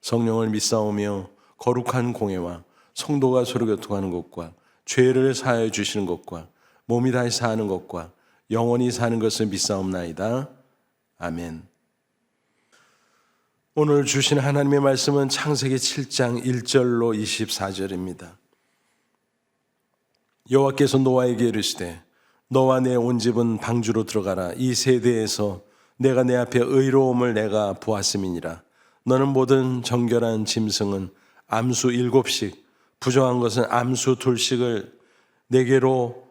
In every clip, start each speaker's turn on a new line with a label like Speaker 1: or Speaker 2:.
Speaker 1: 성령을 믿사오며 거룩한 공예와 성도가 서로 교통하는 것과 죄를 사하여 주시는 것과 몸이 다시 사는 것과 영원히 사는 것을 믿사옵나이다. 아멘. 오늘 주신 하나님의 말씀은 창세기 7장 1절로 24절입니다. 여호와께서 노아에게 이르시되 너와 내 온 집은 방주로 들어가라 이 세대에서 내가 내 앞에 의로움을 내가 보았음이니라 너는 모든 정결한 짐승은 암수 일곱씩 부정한 것은 암수 둘씩을 내게로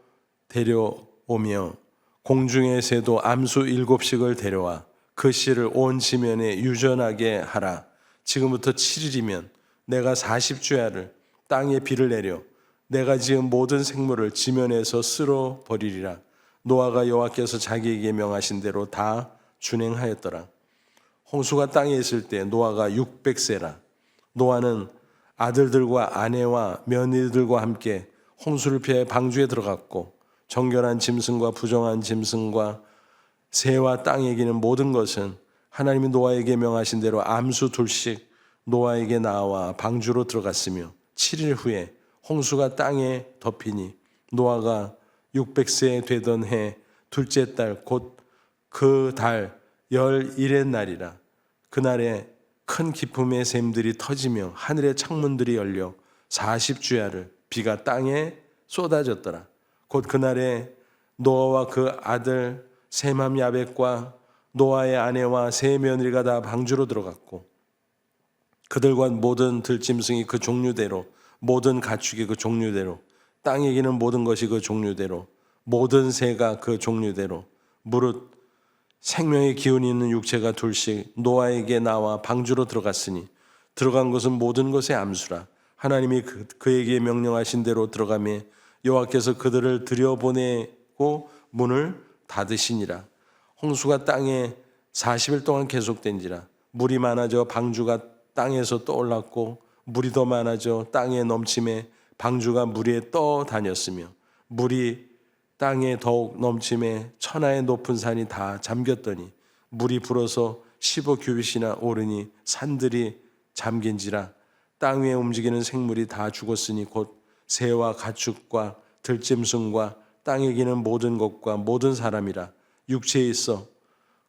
Speaker 1: 데려오며 공중의 새도 암수 일곱씩을 데려와 그 씨를 온 지면에 유전하게 하라. 지금부터 7일이면 내가 40주야를 땅에 비를 내려 내가 지은 모든 생물을 지면에서 쓸어 버리리라. 노아가 여호와께서 자기에게 명하신 대로 다 준행하였더라 홍수가 땅에 있을 때 노아가 600세라. 노아는 아들들과 아내와 며느리들과 함께 홍수를 피해 방주에 들어갔고 정결한 짐승과 부정한 짐승과 새와 땅에 기는 모든 것은 하나님이 노아에게 명하신 대로 암수 둘씩 노아에게 나와 방주로 들어갔으며 7일 후에 홍수가 땅에 덮이니 노아가 600세 되던 해 둘째 달 곧 그 달 열일의 날이라 그날에 큰 기쁨의 샘들이 터지며 하늘의 창문들이 열려 40주야를 비가 땅에 쏟아졌더라. 곧 그날에 노아와 그 아들 세맘 야벳과 노아의 아내와 세 며느리가 다 방주로 들어갔고 그들과 모든 들짐승이 그 종류대로 모든 가축이 그 종류대로 땅에 기는 모든 것이 그 종류대로 모든 새가 그 종류대로 무릇 생명의 기운이 있는 육체가 둘씩 노아에게 나와 방주로 들어갔으니 들어간 것은 모든 것의 암수라. 하나님이 그, 그에게 명령하신 대로 들어가며 여호와께서 그들을 들여보내고 문을 닫으시니라. 홍수가 땅에 40일 동안 계속된지라. 물이 많아져 방주가 땅에서 떠올랐고 물이 더 많아져 땅에 넘침에 방주가 물 위에 떠 다녔으며 물이 땅에 더욱 넘침에 천하의 높은 산이 다 잠겼더니 물이 불어서 15규빗이나 오르니 산들이 잠긴지라 땅 위에 움직이는 생물이 다 죽었으니 곧 새와 가축과 들짐승과 땅에 기는 모든 것과 모든 사람이라 육체에 있어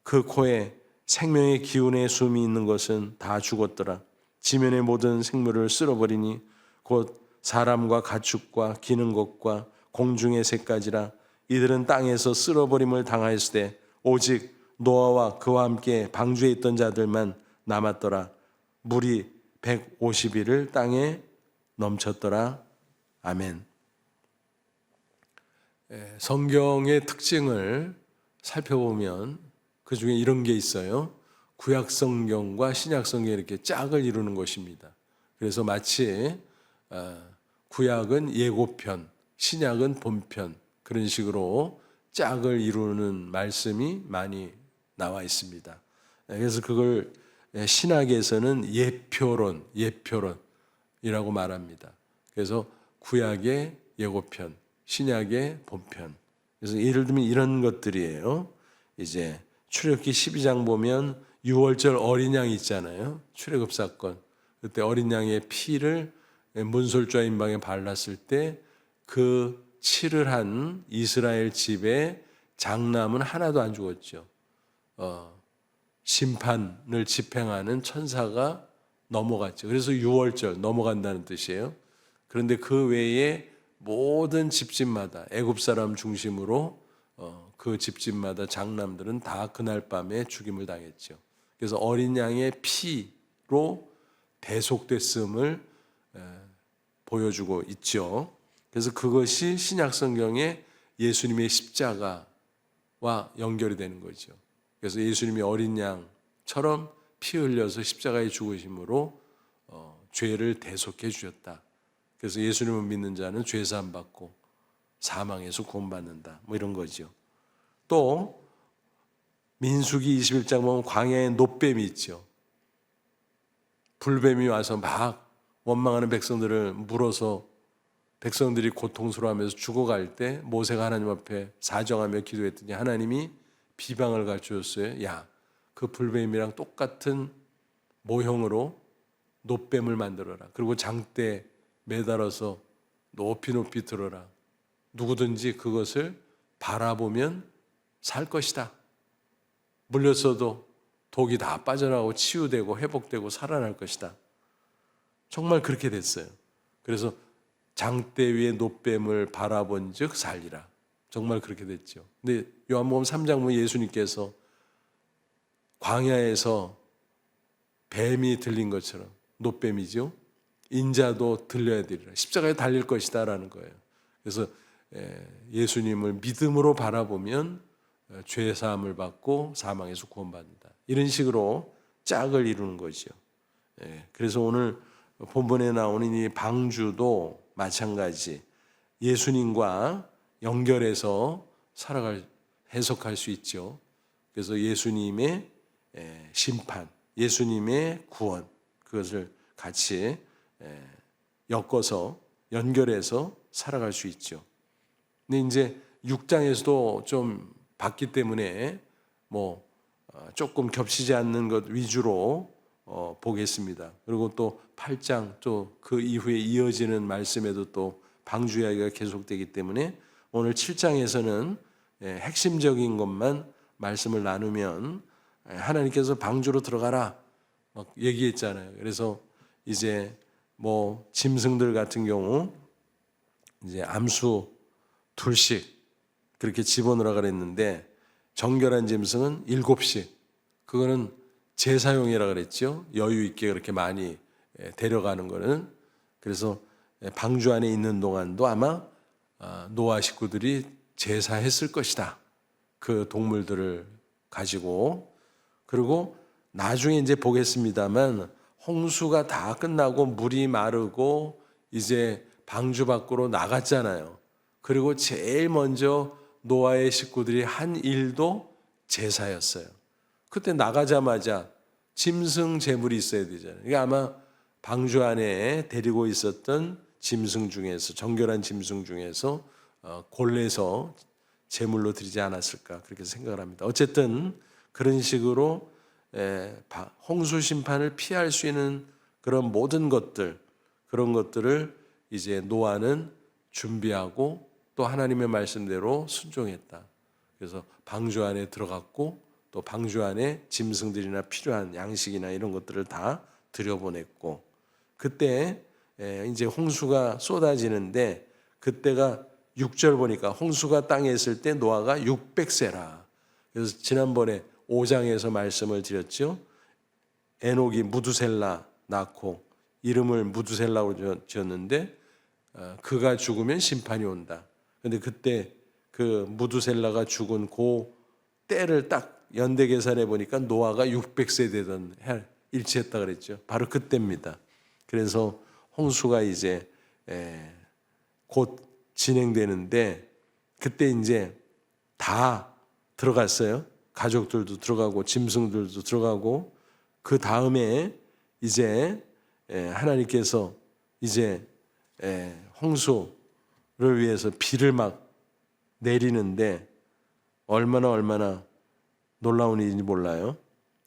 Speaker 1: 그 코에 생명의 기운의 숨이 있는 것은 다 죽었더라. 지면의 모든 생물을 쓸어버리니 곧 사람과 가축과 기는 것과 공중의 새까지라 이들은 땅에서 쓸어버림을 당하였을 때 오직 노아와 그와 함께 방주에 있던 자들만 남았더라 물이 150일을 땅에 넘쳤더라 아멘. 예, 성경의 특징을 살펴보면 그 중에 이런 게 있어요. 구약 성경과 신약 성경이 이렇게 짝을 이루는 것입니다. 그래서 마치 어, 구약은 예고편, 신약은 본편 그런 식으로 짝을 이루는 말씀이 많이 나와 있습니다. 예, 그래서 그걸 신학에서는 예표론, 예표론이라고 말합니다. 그래서 구약의 예고편, 신약의 본편. 그래서 예를 들면 이런 것들이에요. 이제 출애굽기 12장 보면 6월절 어린 양 있잖아요. 출애굽 사건. 그때 어린 양의 피를 문설좌 인방에 발랐을 때 그 치를 한 이스라엘 집에 장남은 하나도 안 죽었죠. 어, 심판을 집행하는 천사가 넘어갔죠. 그래서 6월절 넘어간다는 뜻이에요. 그런데 그 외에 모든 집집마다 애굽 사람 중심으로 어, 그 집집마다 장남들은 다 그날 밤에 죽임을 당했죠. 그래서 어린 양의 피로 대속됐음을 에, 보여주고 있죠. 그래서 그것이 신약 성경의 예수님의 십자가와 연결이 되는 거죠. 그래서 예수님이 어린 양처럼 피 흘려서 십자가에 죽으심으로 어, 죄를 대속해 주셨다. 그래서 예수님을 믿는 자는 죄 사함 받고 사망에서 구원받는다. 뭐 이런 거죠. 또 민수기 21장 보면 광야에 노뱀이 있죠. 불뱀이 와서 막 원망하는 백성들을 물어서 백성들이 고통스러워하면서 죽어갈 때 모세가 하나님 앞에 사정하며 기도했더니 하나님이 비방을 가르쳐줬어요. 야, 그 불뱀이랑 똑같은 모형으로 노뱀을 만들어라. 그리고 장대 매달아서 높이 높이 들어라. 누구든지 그것을 바라보면 살 것이다. 물렸어도 독이 다 빠져나가고 치유되고 회복되고 살아날 것이다. 정말 그렇게 됐어요. 그래서 장대 위에 노뱀을 바라본 즉 살리라. 정말 그렇게 됐죠. 근데 요한복음 3장 보면 예수님께서 광야에서 뱀이 들린 것처럼 노뱀이죠. 인자도 들려야 되리라. 십자가에 달릴 것이다라는 거예요. 그래서 예수님을 믿음으로 바라보면 죄 사함을 받고 사망에서 구원받는다. 이런 식으로 짝을 이루는 거죠. 예, 그래서 오늘 본문에 나오는 이 방주도 마찬가지 예수님과 연결해서 살아갈 해석할 수 있죠. 그래서 예수님의 심판, 예수님의 구원 그것을 같이 엮어서 연결해서 살아갈 수 있죠. 근데 이제 6장에서도 좀 봤기 때문에 뭐 어, 조금 겹치지 않는 것 위주로 어, 보겠습니다. 그리고 또 8장 또 그 이후에 이어지는 말씀에도 또 방주 이야기가 계속되기 때문에 오늘 7장에서는 예, 핵심적인 것만 말씀을 나누면 예, 하나님께서 방주로 들어가라 막 얘기했잖아요. 그래서 이제 뭐 짐승들 같은 경우 이제 암수 둘씩 그렇게 집어넣으라 그랬는데 정결한 짐승은 일곱씩 그거는 제사용이라 그랬죠. 여유 있게 그렇게 많이 예, 데려가는 거는 그래서 방주 안에 있는 동안도 아마 아, 노아 식구들이 제사했을 것이다. 그 동물들을 가지고 그리고 나중에 이제 보겠습니다만 홍수가 다 끝나고 물이 마르고 이제 방주 밖으로 나갔잖아요. 그리고 제일 먼저 노아의 식구들이 한 일도 제사였어요. 그때 나가자마자 짐승 제물이 있어야 되잖아요. 이게 아마 방주 안에 데리고 있었던 짐승 중에서 정결한 짐승 중에서 어, 골래서 제물로 드리지 않았을까 그렇게 생각을 합니다. 어쨌든 그런 식으로 홍수 심판을 피할 수 있는 그런 모든 것들 그런 것들을 이제 노아는 준비하고 또 하나님의 말씀대로 순종했다. 그래서 방주 안에 들어갔고 또 방주 안에 짐승들이나 필요한 양식이나 이런 것들을 다 들여보냈고 그때 이제 홍수가 쏟아지는데 그때가 6절 보니까 홍수가 땅에 있을 때 노아가 600세라. 그래서 지난번에 5장에서 말씀을 드렸죠. 에녹이 무두셀라 낳고 이름을 무두셀라고 지었는데 어, 그가 죽으면 심판이 온다. 근데 그때 그 무두셀라가 죽은 그 때를 딱 연대 계산해 보니까 노아가 600세 되던 해 일치했다 그랬죠. 바로 그때입니다. 그래서 홍수가 이제 곧 진행되는데 그때 이제 다 들어갔어요. 가족들도 들어가고 짐승들도 들어가고 그 다음에 이제 하나님께서 이제 홍수 를 위해서 비를 막 내리는데 얼마나 얼마나 놀라운 일인지 몰라요.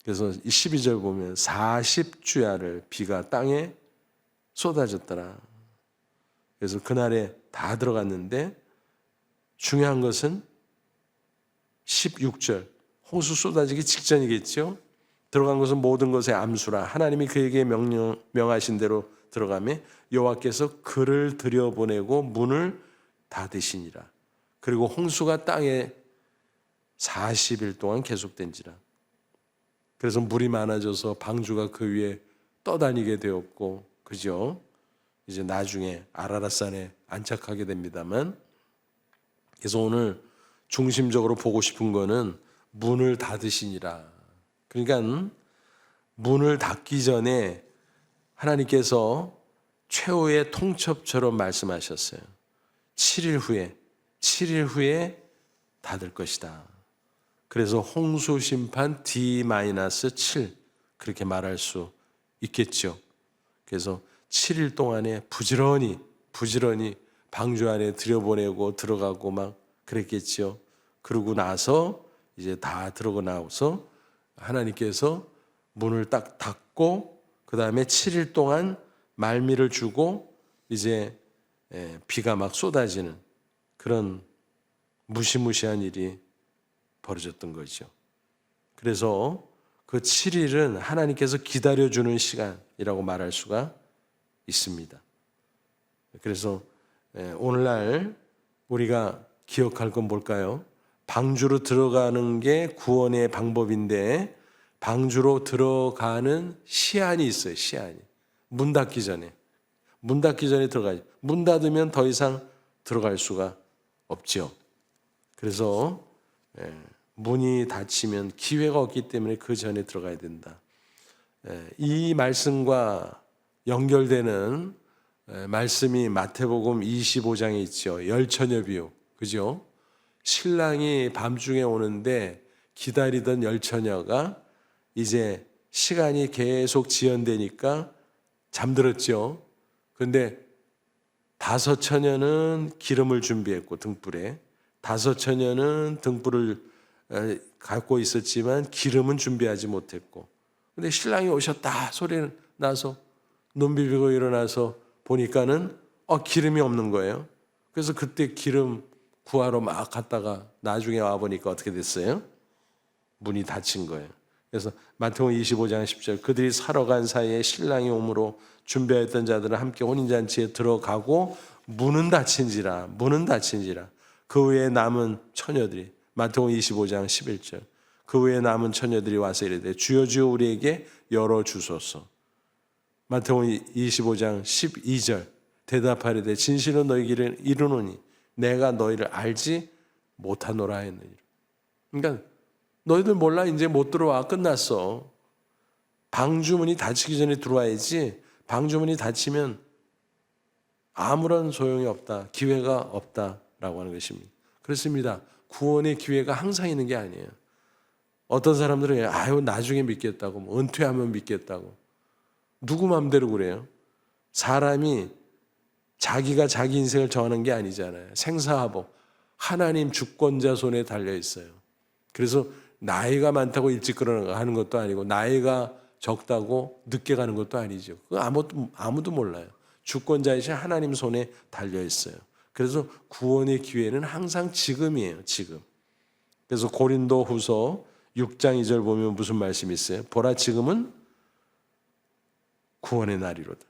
Speaker 1: 그래서 12절 보면 40주야를 비가 땅에 쏟아졌더라. 그래서 그날에 다 들어갔는데 중요한 것은 16절 홍수 쏟아지기 직전이겠죠. 들어간 것은 모든 것의 암수라 하나님이 그에게 명령 명하신 대로 들어가매 여호와께서 그를 들여보내고 문을 닫으시니라. 그리고 홍수가 땅에 40일 동안 계속된지라. 그래서 물이 많아져서 방주가 그 위에 떠다니게 되었고, 그죠? 이제 나중에 아라라산에 안착하게 됩니다만, 그래서 오늘 중심적으로 보고 싶은 거는 문을 닫으시니라. 그러니까 문을 닫기 전에 하나님께서 최후의 통첩처럼 말씀하셨어요. 7일 후에 7일 후에 닫을 것이다. 그래서 홍수 심판 D-7 그렇게 말할 수 있겠죠. 그래서 7일 동안에 부지런히 부지런히 방주 안에 들여보내고 들어가고 막 그랬겠죠. 그러고 나서 이제 다 들어가 나와서 하나님께서 문을 딱 닫고 그 다음에 7일 동안 말미를 주고 이제 예, 비가 막 쏟아지는 그런 무시무시한 일이 벌어졌던 거죠. 그래서 그 7일은 하나님께서 기다려주는 시간이라고 말할 수가 있습니다. 그래서 예, 오늘날 우리가 기억할 건 뭘까요? 방주로 들어가는 게 구원의 방법인데 방주로 들어가는 시한이 있어요. 시한이 문 닫기 전에 문 닫기 전에 들어가야지. 문 닫으면 더 이상 들어갈 수가 없죠. 그래서 예, 문이 닫히면 기회가 없기 때문에 그 전에 들어가야 된다. 예, 이 말씀과 연결되는 예, 말씀이 마태복음 25장에 있죠. 열처녀 비유. 그죠? 신랑이 밤중에 오는데 기다리던 열처녀가 이제 시간이 계속 지연되니까 잠들었죠. 근데 다섯 처녀는 기름을 준비했고 등불에 다섯 처녀는 등불을 에, 갖고 있었지만 기름은 준비하지 못했고 근데 신랑이 오셨다 소리는 나서 눈 비비고 일어나서 보니까는 어 기름이 없는 거예요. 그래서 그때 기름 구하러 막 갔다가 나중에 와 보니까 어떻게 됐어요? 문이 닫힌 거예요. 그래서 마태복음 25장 10절 그들이 사러 간 사이에 신랑이 오므로 준비했던 자들은 함께 혼인잔치에 들어가고 문은 닫힌지라 문은 닫힌지라 그 후에 남은 처녀들이 마태복음 25장 11절. 그 후에 남은 처녀들이 와서 이르되 주여 주여 우리에게 열어 주소서. 마태복음 25장 12절. 대답하리되 진실로 너희에게 이르노니 내가 너희를 알지 못하노라 했느니라. 그러니까 너희들 몰라. 이제 못 들어와. 끝났어. 방주문이 닫히기 전에 들어와야지. 방주문이 닫히면 아무런 소용이 없다. 기회가 없다라고 하는 것입니다. 그렇습니다 구원의 기회가 항상 있는 게 아니에요 어떤 사람들은 아유 나중에 믿겠다고 뭐 은퇴하면 믿겠다고 누구 마음대로 그래요 사람이 자기가 자기 인생을 정하는 게 아니잖아요 생사하복 하나님 주권자 손에 달려 있어요 그래서 나이가 많다고 일찍 끌어가는 것도 아니고 나이가 적다고 늦게 가는 것도 아니죠. 그거 아무도 아무도 몰라요. 주권자이신 하나님 손에 달려 있어요. 그래서 구원의 기회는 항상 지금이에요. 지금. 그래서 고린도 후서 6장 2절 보면 무슨 말씀이 있어요? 보라 지금은 구원의 날이로다.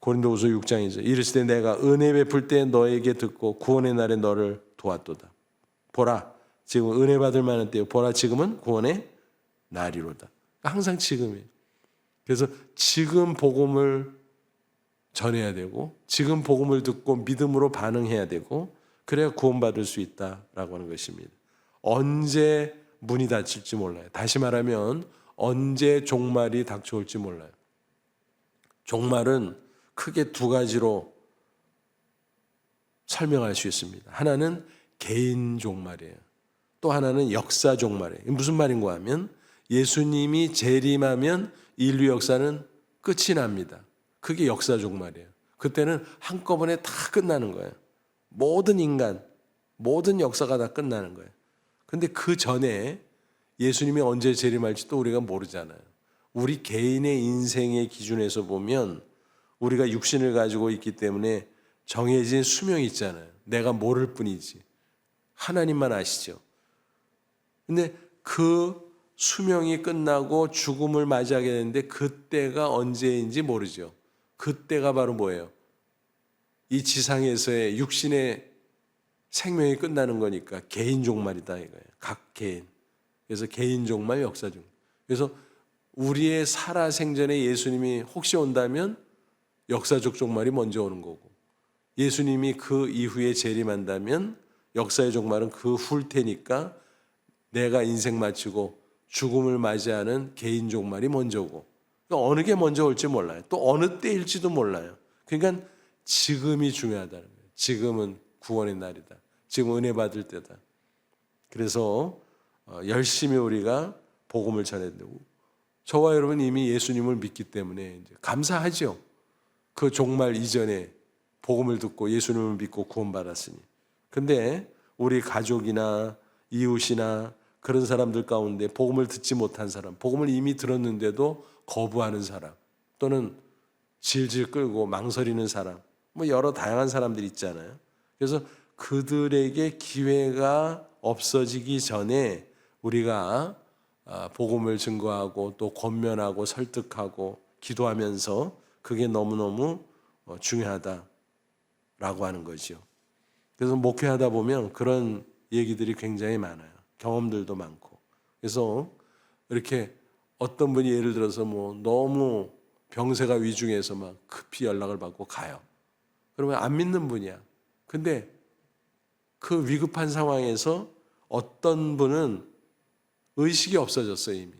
Speaker 1: 고린도 후서 6장 2절 이르시되 내가 은혜 베풀 때 너에게 듣고 구원의 날에 너를 도왔도다. 보라 지금 은혜 받을 만한 때요. 보라 지금은 구원의 날이로다. 항상 지금이에요. 그래서 지금 복음을 전해야 되고 지금 복음을 듣고 믿음으로 반응해야 되고 그래야 구원받을 수 있다라고 하는 것입니다. 언제 문이 닫힐지 몰라요. 다시 말하면 언제 종말이 닥쳐올지 몰라요. 종말은 크게 두 가지로 설명할 수 있습니다. 하나는 개인 종말이에요. 또 하나는 역사 종말이에요. 무슨 말인가 하면 예수님이 재림하면 인류 역사는 끝이 납니다. 그게 역사 종말이에요. 그때는 한꺼번에 다 끝나는 거예요. 모든 인간, 모든 역사가 다 끝나는 거예요. 근데 그 전에 예수님이 언제 재림할지도 우리가 모르잖아요. 우리 개인의 인생의 기준에서 보면 우리가 육신을 가지고 있기 때문에 정해진 수명이 있잖아요. 내가 모를 뿐이지. 하나님만 아시죠. 근데 그 수명이 끝나고 죽음을 맞이하게 되는데 그때가 언제인지 모르죠. 그때가 바로 뭐예요? 이 지상에서의 육신의 생명이 끝나는 거니까 개인 종말이다 이거예요. 각 개인. 그래서 개인 종말, 역사 종. 그래서 우리의 살아 생전에 예수님이 혹시 온다면 역사적 종말이 먼저 오는 거고 예수님이 그 이후에 재림한다면 역사의 종말은 그 후일 테니까 내가 인생 마치고 죽음을 맞이하는 개인 종말이 먼저고 그러니까 어느 게 먼저 올지 몰라요. 또 어느 때일지도 몰라요. 그러니까 지금이 중요하다는 거예요. 지금은 구원의 날이다. 지금 은혜 받을 때다. 그래서 어, 열심히 우리가 복음을 전해야 되고 저와 여러분 이미 예수님을 믿기 때문에 감사하죠. 그 종말 이전에 복음을 듣고 예수님을 믿고 구원받았으니. 근데 우리 가족이나 이웃이나 그런 사람들 가운데 복음을 듣지 못한 사람, 복음을 이미 들었는데도 거부하는 사람, 또는 질질 끌고 망설이는 사람, 뭐 여러 다양한 사람들이 있잖아요. 그래서 그들에게 기회가 없어지기 전에 우리가 아, 복음을 증거하고 또 권면하고 설득하고 기도하면서 그게 너무너무 어, 중요하다라고 하는 거죠. 그래서 목회하다 보면 그런 얘기들이 굉장히 많아요. 경험들도 많고. 그래서 이렇게 어떤 분이 예를 들어서 뭐 너무 병세가 위중해서 막 급히 연락을 받고 가요. 그러면 안 믿는 분이야. 근데 그 위급한 상황에서 어떤 분은 의식이 없어졌어요, 이미.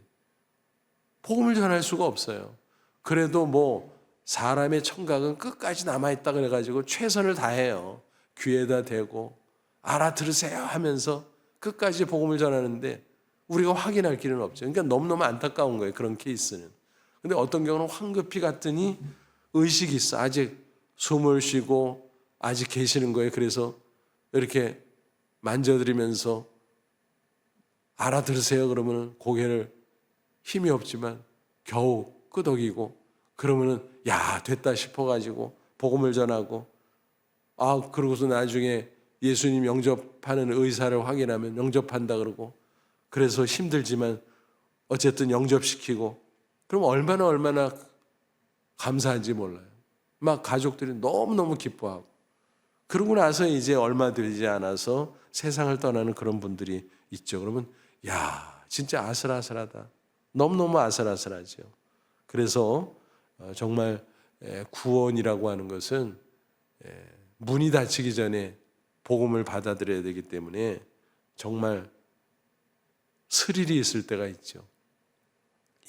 Speaker 1: 복음을 전할 수가 없어요. 그래도 뭐 사람의 청각은 끝까지 남아있다 그래가지고 최선을 다해요. 귀에다 대고 알아들으세요 하면서 끝까지 복음을 전하는데 우리가 확인할 길은 없죠. 그러니까 너무너무 안타까운 거예요. 그런 케이스는. 근데 어떤 경우는 황급히 갔더니 의식이 있어. 아직 숨을 쉬고 아직 계시는 거예요. 그래서 이렇게 만져드리면서 알아들으세요. 그러면 고개를 힘이 없지만 겨우 끄덕이고 그러면은 야 됐다 싶어가지고 복음을 전하고 아 그러고서 나중에 예수님 영접하는 의사를 확인하면 영접한다 그러고 그래서 힘들지만 어쨌든 영접시키고 그럼 얼마나 얼마나 감사한지 몰라요. 막 가족들이 너무너무 기뻐하고 그러고 나서 이제 얼마 되지 않아서 세상을 떠나는 그런 분들이 있죠. 그러면 야 진짜 아슬아슬하다. 너무너무 아슬아슬하죠. 그래서 어, 정말 에, 구원이라고 하는 것은 에, 문이 닫히기 전에 복음을 받아들여야 되기 때문에 정말 스릴이 있을 때가 있죠.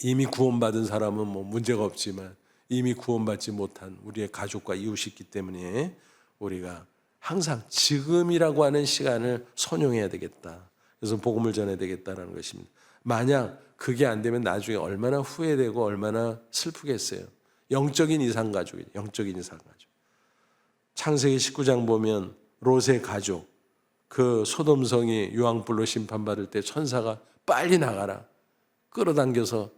Speaker 1: 이미 구원받은 사람은 뭐 문제가 없지만 이미 구원받지 못한 우리의 가족과 이웃이 있기 때문에 우리가 항상 지금이라고 하는 시간을 선용해야 되겠다. 그래서 복음을 전해야 되겠다라는 것입니다. 만약 그게 안 되면 나중에 얼마나 후회되고 얼마나 슬프겠어요. 영적인 이상 가족이에요. 영적인 이상 가족. 창세기 19장 보면 롯의 가족 그 소돔성이 유황불로 심판받을 때 천사가 빨리 나가라 끌어당겨서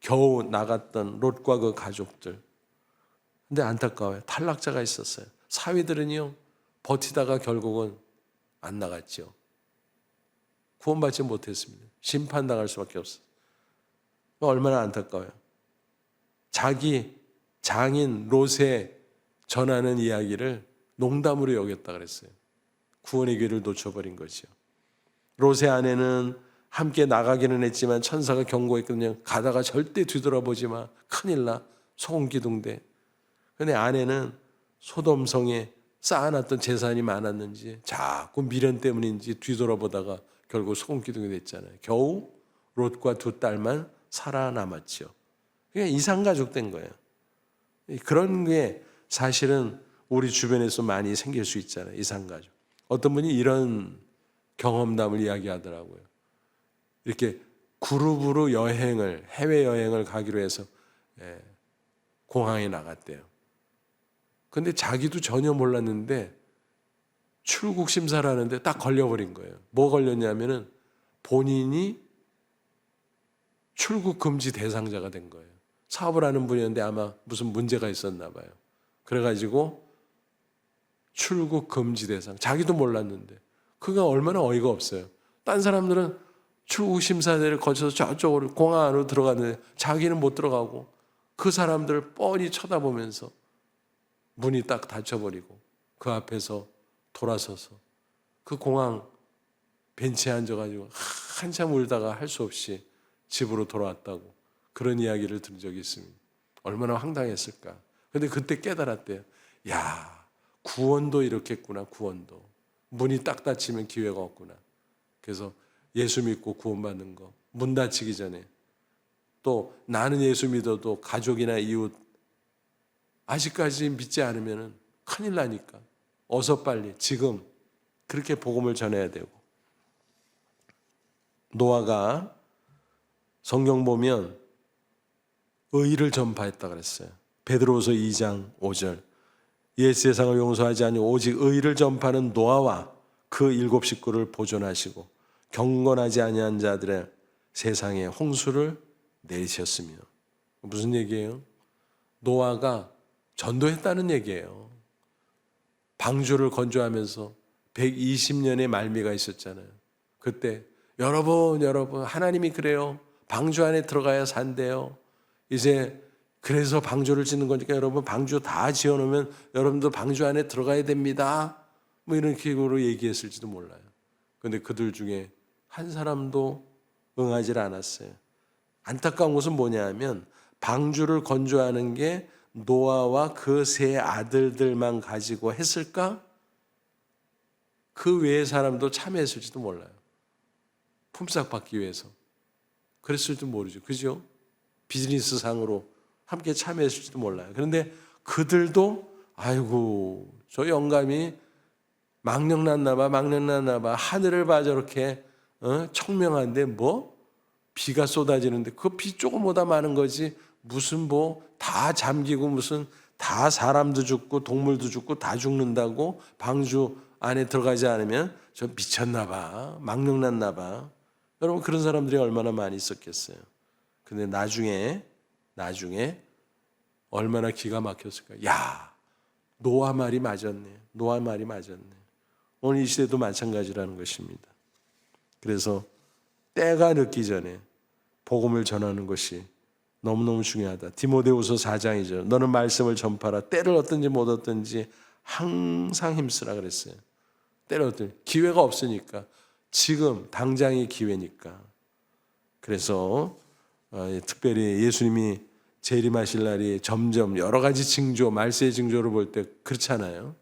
Speaker 1: 겨우 나갔던 롯과 그 가족들. 근데 안타까워요. 탈락자가 있었어요. 사위들은요 버티다가 결국은 안 나갔죠. 구원받지 못했습니다. 심판당할 수밖에 없어요. 얼마나 안타까워요. 자기 장인 롯에 전하는 이야기를 농담으로 여겼다 그랬어요. 구원의 길을 놓쳐버린 거죠. 롯의 아내는 함께 나가기는 했지만 천사가 경고했거든요. 가다가 절대 뒤돌아보지 마. 큰일 나. 소금 기둥대. 근데 아내는 소돔성에 쌓아놨던 재산이 많았는지 자꾸 미련 때문인지 뒤돌아보다가 결국 소금 기둥이 됐잖아요. 겨우 롯과 두 딸만 살아남았죠. 그냥 이상가족 된 거예요. 그런 게 사실은 우리 주변에서 많이 생길 수 있잖아요. 이상가족. 어떤 분이 이런 경험담을 이야기하더라고요. 이렇게 그룹으로 여행을 해외 여행을 가기로 해서 예, 공항에 나갔대요. 근데 자기도 전혀 몰랐는데 출국 심사를 하는데 딱 걸려버린 거예요. 뭐 걸렸냐면은 본인이 출국 금지 대상자가 된 거예요. 사업을 하는 분이었는데 아마 무슨 문제가 있었나 봐요. 그래가지고 출국 금지 대상. 자기도 몰랐는데. 그가 얼마나 어이가 없어요. 딴 사람들은 출국 심사대를 거쳐서 저쪽으로 공항 안으로 들어갔는데 자기는 못 들어가고 그 사람들을 뻔히 쳐다보면서 문이 딱 닫혀버리고 그 앞에서 돌아서서 그 공항 벤치에 앉아가지고 한참 울다가 할 수 없이 집으로 돌아왔다고 그런 이야기를 들은 적이 있습니다. 얼마나 황당했을까. 근데 그때 깨달았대요. 야, 구원도 이렇겠구나, 구원도. 문이 딱 닫히면 기회가 없구나. 그래서 예수 믿고 구원받는 거, 문 닫히기 전에 또 나는 예수 믿어도 가족이나 이웃 아직까지 믿지 않으면 큰일 나니까 어서 빨리 지금 그렇게 복음을 전해야 되고 노아가 성경 보면 의를 전파했다 그랬어요. 베드로서 2장 5절. 옛 세상을 용서하지 아니 오직 의를 전파하는 노아와 그 일곱 식구를 보존하시고 경건하지 아니한 자들의 세상에 홍수를 내리셨으며 무슨 얘기예요? 노아가 전도했다는 얘기예요. 방주를 건조하면서 120년의 말미가 있었잖아요. 그때 여러분 여러분 하나님이 그래요. 방주 안에 들어가야 산대요. 이제 그래서 방주를 짓는 거니까 여러분 방주 다 지어놓으면 여러분도 방주 안에 들어가야 됩니다. 뭐 이런 식으로 얘기했을지도 몰라요. 근데 그들 중에 한 사람도 응하지 않았어요. 안타까운 것은 뭐냐면 방주를 건조하는 게 노아와 그 세 아들들만 가지고 했을까? 그 외의 사람도 참여했을지도 몰라요. 품삯 받기 위해서. 그랬을지도 모르죠. 그죠? 비즈니스 상으로 함께 참여했을지도 몰라요. 그런데 그들도 아이고 저 영감이 망령났나 봐 망령났나 봐 하늘을 봐 저렇게 어? 청명한데 뭐 비가 쏟아지는데 그 비 조금보다 많은 거지 무슨 뭐 다 잠기고 무슨 다 사람도 죽고 동물도 죽고 다 죽는다고 방주 안에 들어가지 않으면 저 미쳤나 봐 망령났나 봐 여러분 그런 사람들이 얼마나 많이 있었겠어요. 근데 나중에 나중에 얼마나 기가 막혔을까. 야 노아 말이 맞았네. 노아 말이 맞았네. 오늘 이 시대도 마찬가지라는 것입니다. 그래서 때가 늦기 전에 복음을 전하는 것이 너무너무 중요하다. 디모데후서 4장이죠. 너는 말씀을 전파라. 때를 얻든지 못 얻든지 항상 힘쓰라 그랬어요. 때를 얻든 기회가 없으니까 지금 당장이 기회니까. 그래서 어, 특별히 예수님이 재림하실 날이 점점 여러 가지 징조, 말세의 징조를 볼 때 그렇잖아요.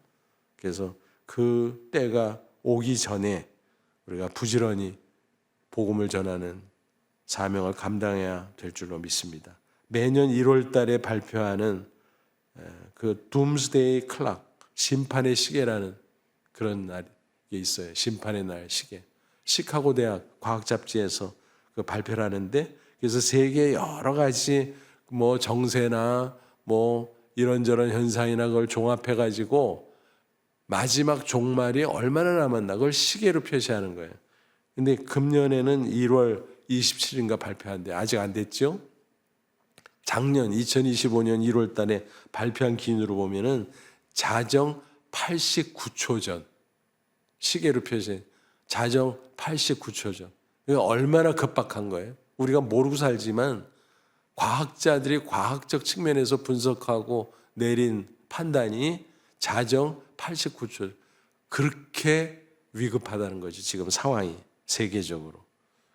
Speaker 1: 그래서 그 때가 오기 전에 우리가 부지런히 복음을 전하는 사명을 감당해야 될 줄로 믿습니다. 매년 1월 달에 발표하는 그 둠스데이 클락 심판의 시계라는 그런 날이 있어요. 심판의 날 시계. 시카고 대학 과학 잡지에서 그 발표를 하는데 그래서 세계 여러 가지 뭐 정세나 뭐 이런저런 현상이나 그걸 종합해 가지고 마지막 종말이 얼마나 남았나 그걸 시계로 표시하는 거예요. 근데 금년에는 1월 27일인가 발표한데 아직 안 됐죠? 작년 2025년 1월 달에 발표한 기준으로 보면은 자정 89초 전 시계로 표시해 자정 89초 전. 얼마나 급박한 거예요? 우리가 모르고 살지만 과학자들이 과학적 측면에서 분석하고 내린 판단이 자정 89초 그렇게 위급하다는 거지 지금 상황이 세계적으로.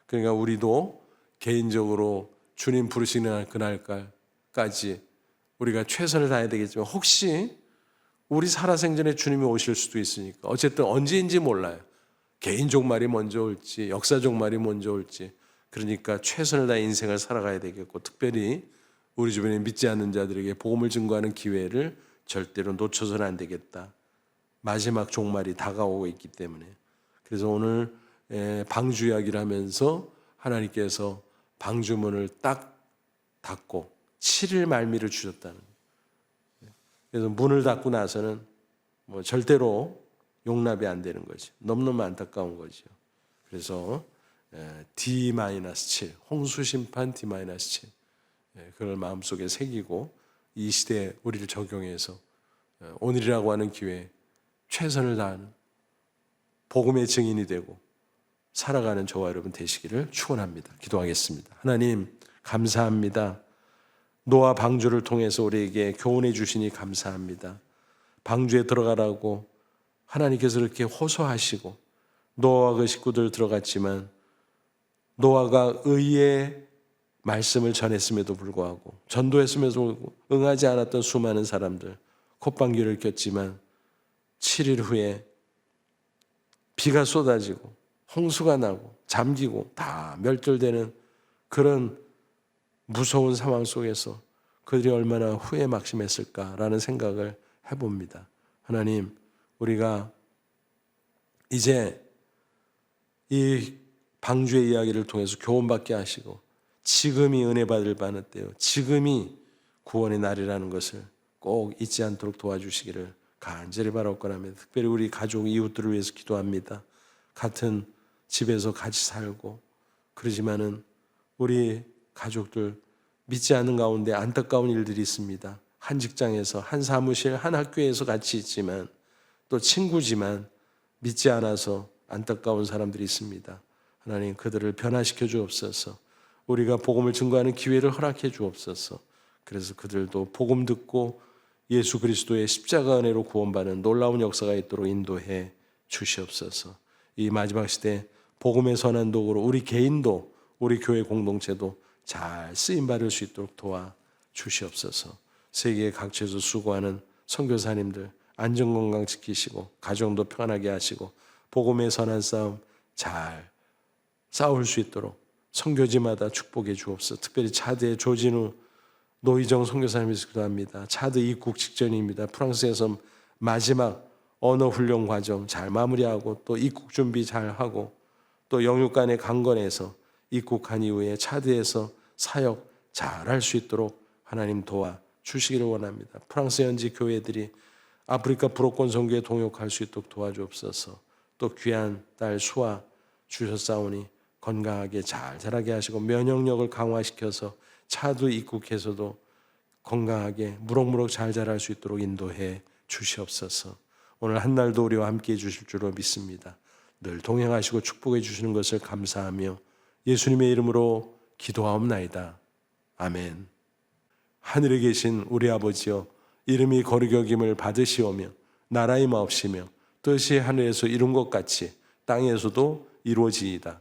Speaker 1: 그러니까 우리도 개인적으로 주님 부르시는 그날까지 우리가 최선을 다해야 되겠지만 혹시 우리 살아생전에 주님이 오실 수도 있으니까 어쨌든 언제인지 몰라요. 개인적 말이 먼저 올지 역사적 말이 먼저 올지 그러니까 최선을 다해 인생을 살아가야 되겠고 특별히 우리 주변에 믿지 않는 자들에게 복음을 증거하는 기회를 절대로 놓쳐서는 안 되겠다. 마지막 종말이 다가오고 있기 때문에 그래서 오늘 방주 이야기를 하면서 하나님께서 방주문을 딱 닫고 7일 말미를 주셨다는. 그래서 문을 닫고 나서는 뭐 절대로 용납이 안 되는 거죠. 너무너무 안타까운 거죠. 그래서 D-7 홍수 심판 D-7 그걸 마음속에 새기고 이 시대에 우리를 적용해서 오늘이라고 하는 기회에 최선을 다하는 복음의 증인이 되고 살아가는 저와 여러분 되시기를 축원합니다. 기도하겠습니다. 하나님 감사합니다. 노아 방주를 통해서 우리에게 교훈해 주시니 감사합니다. 방주에 들어가라고 하나님께서 이렇게 호소하시고 노아와 그 식구들 들어갔지만 노아가 의의 말씀을 전했음에도 불구하고 전도했음에도 불구하고 응하지 않았던 수많은 사람들 콧방귀를 꼈지만 7일 후에 비가 쏟아지고 홍수가 나고 잠기고 다 멸절되는 그런 무서운 상황 속에서 그들이 얼마나 후회 막심했을까라는 생각을 해봅니다. 하나님, 우리가 이제 이 방주의 이야기를 통해서 교훈받게 하시고 지금이 은혜 받을 바는 때요. 지금이 구원의 날이라는 것을 꼭 잊지 않도록 도와주시기를 간절히 바라옵고나며 특별히 우리 가족 이웃들을 위해서 기도합니다. 같은 집에서 같이 살고 그러지만은 우리 가족들 믿지 않는 가운데 안타까운 일들이 있습니다. 한 직장에서 한 사무실 한 학교에서 같이 있지만 또 친구지만 믿지 않아서 안타까운 사람들이 있습니다. 하나님 그들을 변화시켜 주옵소서. 우리가 복음을 증거하는 기회를 허락해 주옵소서. 그래서 그들도 복음 듣고 예수 그리스도의 십자가 은혜로 구원받는 놀라운 역사가 있도록 인도해 주시옵소서. 이 마지막 시대 복음의 선한 도구로 우리 개인도 우리 교회 공동체도 잘 쓰임 받을 수 있도록 도와 주시옵소서. 세계 각지에서 수고하는 선교사님들 안전 건강 지키시고 가정도 편하게 하시고 복음의 선한 싸움 잘 싸울 수 있도록 선교지마다 축복해 주옵소서. 특별히 차드의 조진우 노희정 선교사님께서 기도합니다. 차드 입국 직전입니다. 프랑스에서 마지막 언어 훈련 과정 잘 마무리하고 또 입국 준비 잘 하고 또 영육 간의 강건에서 입국한 이후에 차드에서 사역 잘 할 수 있도록 하나님 도와 주시기를 원합니다. 프랑스 현지 교회들이 아프리카 불호권 선교에 동역할 수 있도록 도와주옵소서. 또 귀한 딸 수아 주셨사오니 건강하게 잘 자라게 하시고 면역력을 강화시켜서 차도 입국해서도 건강하게 무럭무럭 잘 자랄 수 있도록 인도해 주시옵소서. 오늘 한 날도 우리와 함께 해 주실 줄로 믿습니다. 늘 동행하시고 축복해 주시는 것을 감사하며 예수님의 이름으로 기도하옵나이다. 아멘. 하늘에 계신 우리 아버지여 이름이 거룩 여김을 받으시오며 나라의 마옵시며 뜻이 하늘에서 이룬 것 같이 땅에서도 이루어지이다.